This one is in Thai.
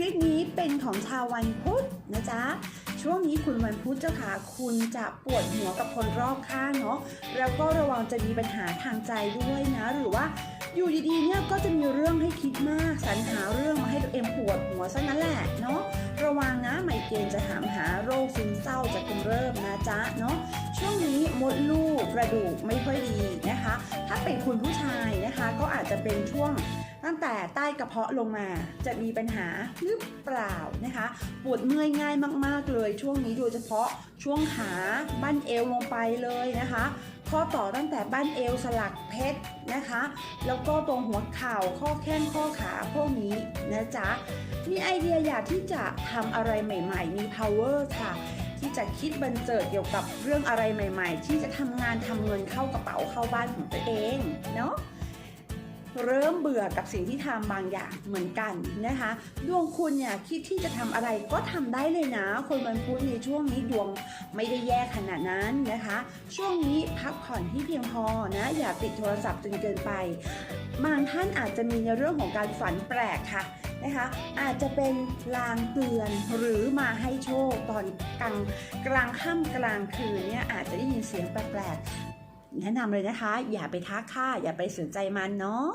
คลิปนี้เป็นของชาววันพุธนะจ๊ะ ช่วงนี้คุณวันพุธเจ้าค่ะคุณจะปวดหัวกับคนรอบข้างเนาะแล้วก็ระวังจะมีปัญหาทางใจด้วยนะ หรือว่าอยู่ดีๆเนี่ยก็จะมีเรื่องให้คิดมากสรรหาเรื่องมาให้ตัวเองปวดหัวซะนั่นแหละเนาะระวังนะไมเกรนจะถามหาโรคซึมเศร้าจะกำเริบนะจ๊ะเนาะช่วงนี้มดลูกกระดูกไม่ค่อยดีนะคะ ถ้าเป็นคุณผู้ชายนะคะ ก็อาจจะเป็นช่วงตั้ง แต่ใต้กระเพาะลงมา จะมีปัญหาหรือเปล่านะคะ ปวดเมื่อยง่ายมากๆเลย ช่วงนี้โดยเฉพาะช่วงขาบั้นเอวลงไปเลยนะคะ ข้อต่อตั้งแต่บั้นเอวสลักเพชรนะคะ แล้วก็ตรงหัวเข่าข้อแข้งข้อขาพวกนี้นะจ๊ะมีไอเดียอยากที่จะทำอะไรใหม่ๆ มี power ค่ะที่จะคิดบันเจิดเกี่ยวกับเรื่องอะไรใหม่ ๆ ที่จะทำงานทำเงินเข้ากระเป๋าเข้าบ้านของตัวเองเนาะ เริ่มเบื่อกับสิ่งที่ทำบางอย่างเหมือนกันนะคะ ดวงคุณเนี่ยคิดที่จะทำอะไรก็ทำได้เลยนะ คนวันพุธในช่วงนี้ดวงไม่ได้แย่ขนาดนั้นนะคะ ช่วงนี้พักผ่อนที่เพียงพอนะอย่าติดโทรศัพท์จนเกินไป บางท่านอาจจะมีในเรื่องของการฝันแปลกค่ะนะคะอาจจะเป็นลางเตือนหรือมาให้โชคตอนกลางกลางค่ำกลางคืนเนี่ยอาจจะได้ยินเสียงแปลกๆ แนะนำเลยนะคะ อย่าไปทักค่ะ อย่าไปสนใจมันเนาะ